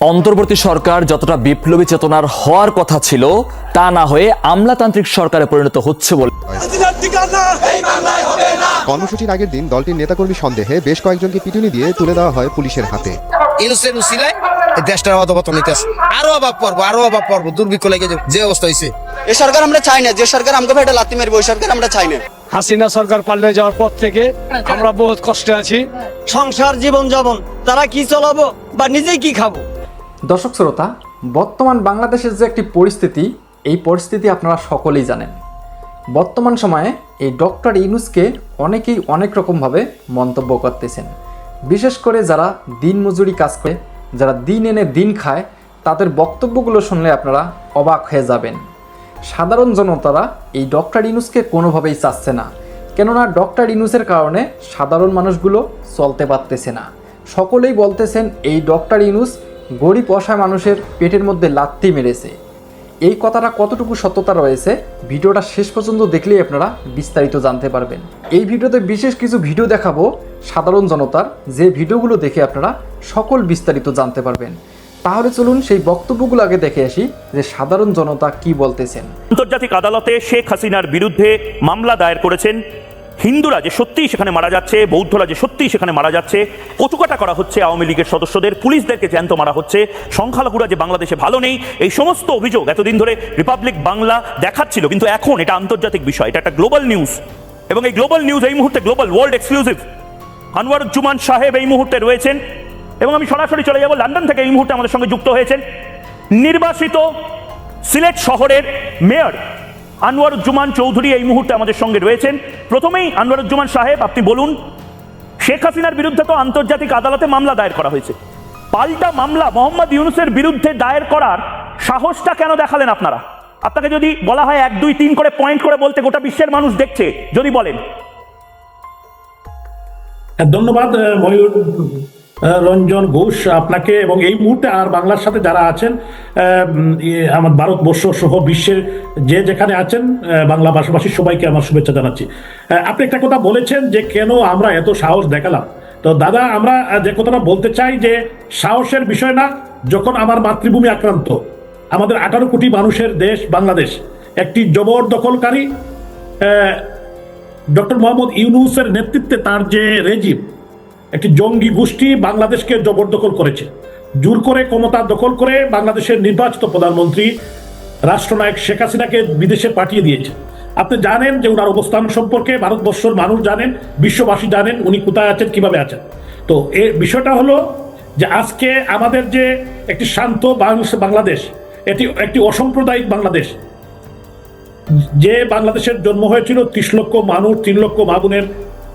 অন্তর্বর্তী সরকার যতটা বিপ্লবী চেতনার হওয়ার কথা ছিল তা না হয়ে আমলাতান্ত্রিক সরকারে পরিণত হচ্ছে বলে। কর্মসূচির আগের দিন দলটির নেতাকর্মী সন্দেহে বেশ কয়েকজনকে পিটুনি দিয়ে তুলে দেওয়া হয় পুলিশের হাতে। ইনুসের উসিলায় দেশটার অধপতন হইতেছে আরও অভাব পড়ব আরও অভাব পড়ব দুর্ভিক্ষ লেগে যে- অবস্থা হয়েছে এ সরকার আমরা চাই না যে সরকার আমাকে মারবে ওই সরকার আমরা চাই না। হাসিনা সরকার পাল্টে যাওয়ার পর থেকে আমরা বহুত কষ্টে আছি। সংসার জীবন যাপন তারা কি চলাবো বা নিজেই কি খাব? দর্শক শ্রোতা, বর্তমান বাংলাদেশের যে একটি পরিস্থিতি, এই পরিস্থিতি আপনারা সকলেই জানেন। বর্তমান সময়ে এই ডক্টর ইউনুসকে অনেকেই অনেক রকমভাবে মন্তব্য করতেছেন। বিশেষ করে যারা দিন মজুরি কাজ করে, যারা দিন এনে দিন খায়, তাদের বক্তব্যগুলো শুনলে আপনারা অবাক হয়ে যাবেন। সাধারণ জনতারা এই ডক্টর ইনুসকে কোনোভাবেই চাচ্ছে না। কেননা ডক্টর ইনুসের কারণে সাধারণ মানুষগুলো চলতে পারতেছে না। সকলেই বলতেছেন, এই ডক্টর ইনুস গরিব অসহায় মানুষের পেটের মধ্যে লাত্তি মেরেছে। এই কথাটা কতটুকু সত্যতা রয়েছে, ভিডিওটা শেষ পর্যন্ত দেখলেই আপনারা বিস্তারিত জানতে পারবেন। এই ভিডিওতে বিশেষ কিছু ভিডিও দেখাবো, সাধারণ জনতার যে ভিডিওগুলো দেখে আপনারা সকল বিস্তারিত জানতে পারবেন। তাহলে চলুন সেই বক্তব্যগুলো আগে দেখে আসি যে সাধারণ জনতা কি বলতেছেন। আন্তর্জাতিক আদালতে শেখ হাসিনার বিরুদ্ধে মামলা দায়ের করেছেন হিন্দুরা যে সত্যিই সেখানে মারা যাচ্ছে, বৌদ্ধরা যে সত্যিই সেখানে মারা যাচ্ছে কচুকাটা করা হচ্ছে আওয়ামী লীগের সদস্যদের, পুলিশদেরকে জ্যান্ত মারা হচ্ছে, সংখ্যালঘুরা যে বাংলাদেশে ভালো নেই, এই সমস্ত অভিযোগ এতদিন ধরে রিপাবলিক বাংলা দেখাচ্ছিল, কিন্তু এখন এটা আন্তর্জাতিক বিষয়, এটা একটা গ্লোবাল নিউজ এবং এই গ্লোবাল নিউজ এই মুহূর্তে global world exclusive Anwar Anwaruzzaman Saheb এই মুহূর্তে রয়েছেন, এবং আমি সরাসরি চলে যাব লন্ডন থেকে, এই মুহূর্তে আমাদের সঙ্গে যুক্ত হয়েছেন নির্বাসিত সিলেট শহরের মেয়র আনোয়ারুজ্জামান চৌধুরী এই মুহূর্তে আমাদের সঙ্গে রয়েছেন। প্রথমেই আনোয়ারুজ্জামান সাহেব, আপনি বলুন, শেখ হাসিনার বিরুদ্ধে তো আন্তর্জাতিক আদালতে মামলা দায়ের করা হয়েছে। পাল্টা মামলা মোহাম্মদ ইউনুসের বিরুদ্ধে দায়ের করার সাহসটা কেন দেখালেন আপনারা? আপনাকে যদি বলা হয় এক, দুই, তিন করে পয়েন্ট করে বলতে গোটা বিশ্বের মানুষ দেখছে, যদি বলেন। ধন্যবাদ ময়ূর রঞ্জন ঘোষ আপনাকে এবং এই মুহূর্তে আর বাংলার সাথে যারা আছেন ইয়ে, আমার ভারতবর্ষ সহ বিশ্বের যে যেখানে আছেন বাংলা ভাষাভাষী সবাইকে আমার শুভেচ্ছা জানাচ্ছি। আপনি একটা কথা বলেছেন যে কেন আমরা এত সাহস দেখালাম। তো দাদা আমরা যে কথাটা বলতে চাই যে সাহসের বিষয় না যখন আমার মাতৃভূমি আক্রান্ত আমাদের আঠারো কোটি মানুষের দেশ বাংলাদেশ একটি জবরদখলকারী ডক্টর মোহাম্মদ ইউনুসের নেতৃত্বে তার যে রেজিম একটি জঙ্গি গোষ্ঠী বাংলাদেশকে জবরদখল করেছে। জোর করে ক্ষমতা দখল করে বাংলাদেশের নির্বাচিত প্রধানমন্ত্রী রাষ্ট্রনায়ক শেখ হাসিনাকে বিদেশে পাঠিয়ে দিয়েছে। আপনি জানেন যে ওনার অবস্থান সম্পর্কে ভারতবর্ষের মানুষ জানেন, বিশ্ববাসী জানেন উনি কোথায় আছেন, কীভাবে আছেন। তো এই বিষয়টা হলো যে আজকে আমাদের যে একটি শান্ত বাংলাদেশ বাংলাদেশ, এটি একটি অসাম্প্রদায়িক বাংলাদেশ। যে বাংলাদেশের জন্ম হয়েছিল ত্রিশ লক্ষ মানুষ, তিন লক্ষ মাগুনের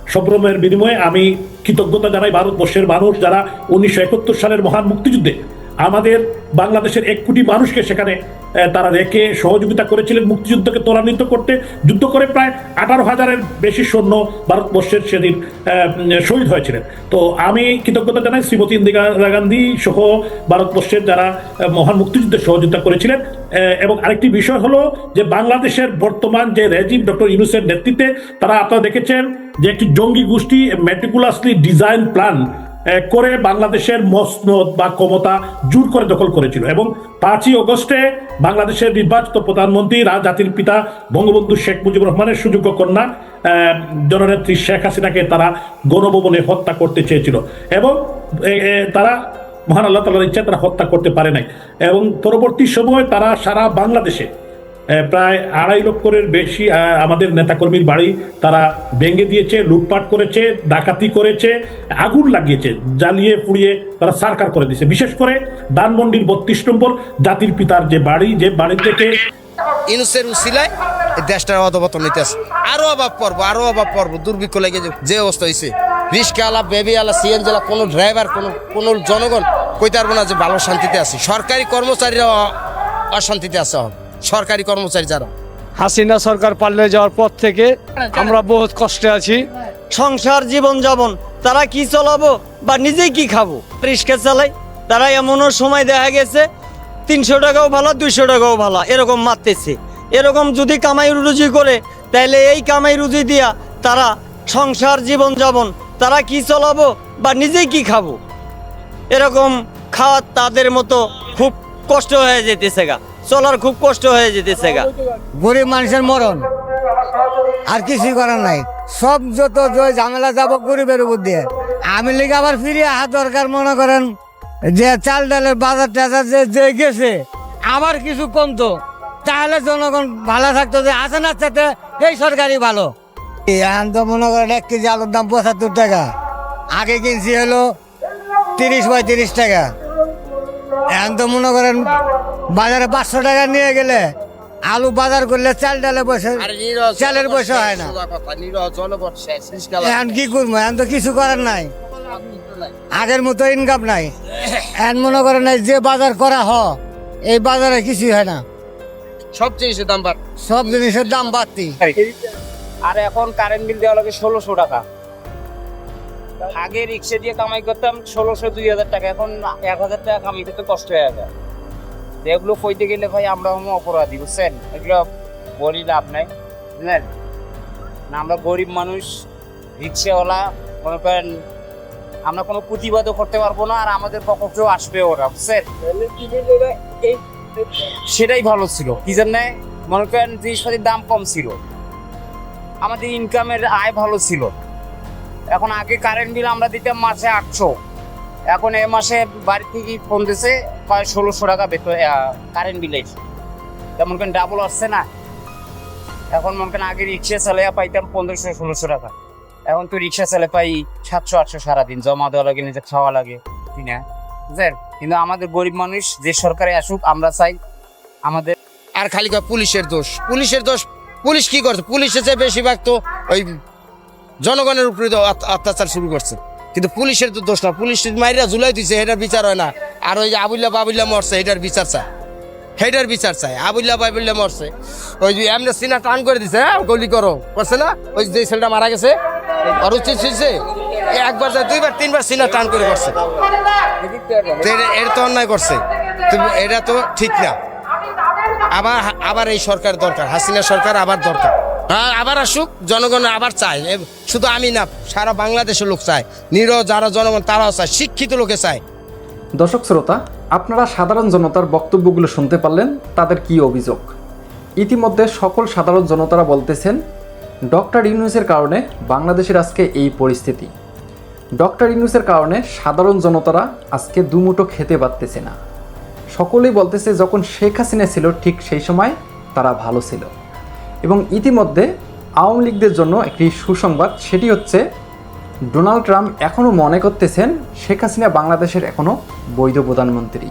সম্ভ্রমের বিনিময়ে আমি কৃতজ্ঞতা জানাই ভারতবর্ষের মানুষ যারা উনিশশো একাত্তর সালের মহান মুক্তিযুদ্ধে আমাদের বাংলাদেশের এক কোটি মানুষকে সেখানে তারা রেখে সহযোগিতা করেছিলেন, মুক্তিযুদ্ধকে ত্বরান্বিত করতে। যুদ্ধ করে প্রায় আঠারো হাজারের বেশি সৈন্য ভারতবর্ষের সেদিন শহীদ হয়েছিলেন। তো আমি কৃতজ্ঞতা জানাই শ্রীমতী ইন্দিরা গান্ধী সহ ভারতবর্ষের যারা মহান মুক্তিযুদ্ধে সহযোগিতা করেছিলেন। এবং আরেকটি বিষয় হলো যে বাংলাদেশের বর্তমান যে রেজিম ডক্টর ইউনুসের নেতৃত্বে, তারা আপনারা দেখেছেন যে একটি জঙ্গি গোষ্ঠী, মেটিকুলাসলি ডিজাইন প্ল্যান করে বাংলাদেশের মসনদ বা ক্ষমতা জোর করে দখল করেছিল এবং পাঁচই অগস্টে বাংলাদেশের নির্বাচিত প্রধানমন্ত্রী জাতির পিতা বঙ্গবন্ধু শেখ মুজিবুর রহমানের সুযোগ্য কন্যা জননেত্রী শেখ হাসিনাকে তারা গণভবনে হত্যা করতে চেয়েছিল এবং তারা মহান আল্লাহ তালার ইচ্ছা তারা হত্যা করতে পারে নাই এবং পরবর্তী সময় তারা সারা বাংলাদেশে প্রায় আড়াই লক্ষের বেশি আমাদের নেতাকর্মীর বাড়ি তারা ভেঙে দিয়েছে, লুটপাট করেছে, ডাকাতি করেছে, আগুন লাগিয়েছে, জ্বালিয়ে পুড়িয়ে তারা সারকার করে দিয়েছে। বিশেষ করে ধানমন্ডির বত্রিশ নম্বর জাতির পিতার যে বাড়ি যে বাড়ি থেকে ইনুসের উসিলায় দেশটার অধপতন হইতেছে আরও অভাব পড়ব আরও অভাব পড়ব দুর্ভিক্ষ লেগে যে- অবস্থা হয়েছে রিক্সা আলা, বেবি আলা সিএনজি আলা কোনো ড্রাইভার কোনো কোনো জনগণ কইতে পারব না যে ভালো শান্তিতে আছি। সরকারি কর্মচারীরা অশান্তিতে আছে। সরকারি কর্মচারী যারা। হাসিনা সরকার পাল্টে যাওয়ার পর থেকে আমরা বহুত কষ্টে আছি। সংসার জীবন যাপন তারা কি চলাবো বা নিজেই কি খাব? রিক্সা চালাই তারা এমনও সময় দেখা গেছে তিনশো টাকাও ভালো দুইশো টাকাও ভালো এরকম মারতেছে। এরকম যদি কামাই রুজি করে তাহলে এই কামাই রুজি দিয়া তারা সংসার জীবন যাপন তারা কি চলাবো বা নিজেই কি খাব? এরকম খাওয়া তাদের মতো খুব কষ্ট হয়ে যেতেছে গা। চলার খুব কষ্ট হয়ে যেতেছে গা। গরিব মানুষের মরণ। আর কিছুই করার নাই। সব যত ঝামেলা যাব গরিবের উপর দিয়ে। আমি লিগে আবার ফিরে আহা দরকার, মনে করেন, যে চাল ডালের বাজার টাজার যে যে গেছে, আবার কিছু কমতো। তাহলে জনগণ ভালো থাকতো যে আছে না সাথে এই সরকারি ভালো। এখন তো মনে করেন এক কেজি আলুর দাম পঁচাত্তর টাকা। আগে কিনছি হলো তিরিশ পঁয়ত্রিশ টাকা। এখন তো মনে করেন বাজারে পাঁচশো টাকা নিয়ে গেলে আলু বাজার করলে চাল ডালে বসে চালের পয়সা হয় না। এখন কি করব? এখন তো কিছু করার নাই। আগের মতো ইনকাম নাই। এখন মনে করে নাই যে বাজার করা হ এই বাজারে কিছুই হয় না। সব জিনিসের দাম বাড় সব জিনিসের দাম বাড়তি। আর এখন কারেন্ট বিল দেওয়া লাগে ষোলোশো টাকা। আগে রিক্সা দিয়ে কামাই করতাম ষোলোশো দুই হাজার টাকা। এখন এক হাজার টাকা কামাই করতে কষ্ট হয়ে যায়। এগুলো কইতে গেলে ভাই আমরা অপরাধী বুঝছেন? এগুলো বলি লাভ নাই বুঝলেন? না আমরা গরিব মানুষ রিক্সাওয়ালা মনে করেন আমরা কোনো প্রতিবাদও করতে পারব না আর আমাদের পক্ষেও আসবে ওরা বুঝছেন? সেটাই ভালো ছিল কি জন্যে? মনে করেন জিনিসপাতির দাম কম ছিল। আমাদের ইনকামের আয় ভালো ছিল। এখন আগে কারেন্ট বিল আমরা দিতাম মাসে আটশো। এখন এ মাসে বাড়ি থেকে ফোন দিছে প্রায় ষোলোশো টাকা বেতন কারেন্ট বিলের তেমন কেন ডাবল আসছে না? এখন মনে করেন আগে রিক্সা চালিয়ে পাইতাম পনেরোশো, ষোলোশো টাকা। এখন তো রিক্সা চালে পাই সাতশো, আটশো সারাদিন, জমা দেওয়া লাগে নিজে খাওয়া লাগে ঠিক না? বুঝলেন? কিন্তু আমাদের গরিব মানুষ যে সরকারে আসুক, আমরা চাই আমাদের আর খালি পুলিশের দোষ। পুলিশের দোষ পুলিশ কি করছে? পুলিশের চেয়ে বেশিরভাগ তো ওই জনগণের উপরে অত্যাচার শুরু করছে। কিন্তু পুলিশের তো দোষ না। পুলিশ মাইরা জুলাই দিছে এটার বিচার হয় না। আর ওই যে আবুল্লা বাবুল্লা মরছে এটার বিচার চায়। হেটার বিচার চায় আবুল্লা বাবুল্লা মরছে। ওই যে এমনি সিনা টান করে দিছে হ্যাঁ গলি করো। করছে না? ওই যে ছেলেটা মারা গেছে আর উচিত ছিলছে একবার যায়, দুইবার, তিনবার সিনা টান করে করছে। এটা- তো অন্যায় করছে। এটা তো ঠিক না। আবার আবার এই সরকার দরকার, হাসিনা সরকার আবার দরকার। আর আবার আসুক, জনগণ আবার চায়। শুধু আমি না, সারা বাংলাদেশের লোক চায়। নির যারা জনগণ, তারাও চায়, শিক্ষিত লোকে চায়। দর্শক শ্রোতা, আপনারা সাধারণ জনতার বক্তব্যগুলো শুনতে পারলেন, তাদের কি অভিযোগ? ইতিমধ্যে সকল সাধারণ জনতারা বলতেছেন, ডক্টর ইউনুসের কারণে বাংলাদেশের আজকে এই পরিস্থিতি। ডক্টর ইউনুসের কারণে সাধারণ জনতারা আজকে দুমুটো খেতে পারতেছে না। সকলেই বলতেছে, যখন শেখ হাসিনা ছিল, ঠিক সেই সময় তারা ভালো ছিল। এবং ইতিমধ্যে আওয়ামী লীগদের জন্য একটি সুসংবাদ, সেটি হচ্ছে, ডোনাল্ড ট্রাম্প এখনও মনে করতেছেন শেখ হাসিনা বাংলাদেশের এখনও বৈধ প্রধানমন্ত্রী।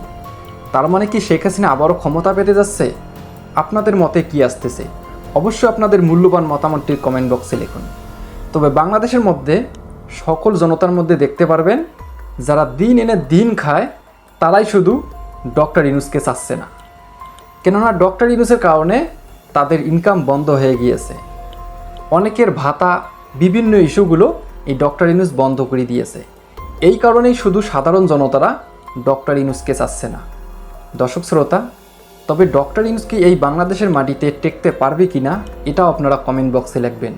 তার মানে কি শেখ হাসিনা আবারও ক্ষমতা পেতে যাচ্ছে? আপনাদের মতে কি আসতেছে? অবশ্যই আপনাদের মূল্যবান মতামতটি কমেন্ট বক্সে লিখুন। তবে বাংলাদেশের মধ্যে সকল জনতার মধ্যে দেখতে পারবেন, যারা দিন এনে দিন খায়, তারাই শুধু ডক্টর ইনুসকে চাচ্ছে না। কেননা ডক্টর ইনুসের কারণে তাদের ইনকাম বন্ধ হয়ে গিয়েছে। অনেকের ভাতা বিভিন্ন ইস্যুগুলো এই ডক্টর ইনুস বন্ধ করে দিয়েছে। এই কারণেই শুধু সাধারণ জনতারা ডক্টর ইনুসকে চাচ্ছে না। দর্শক শ্রোতা, তবে ডক্টর ইনুস কি এই বাংলাদেশের মাটিতে টেকতে পারবে কি না এটাও আপনারা কমেন্ট বক্সে লিখবেন।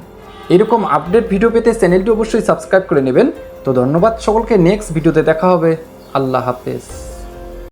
এরকম আপডেট ভিডিও পেতে চ্যানেলটি অবশ্যই সাবস্ক্রাইব করে নেবেন। তো ধন্যবাদ সকলকে নেক্সট ভিডিওতে দেখা হবে। আল্লাহ হাফেজ।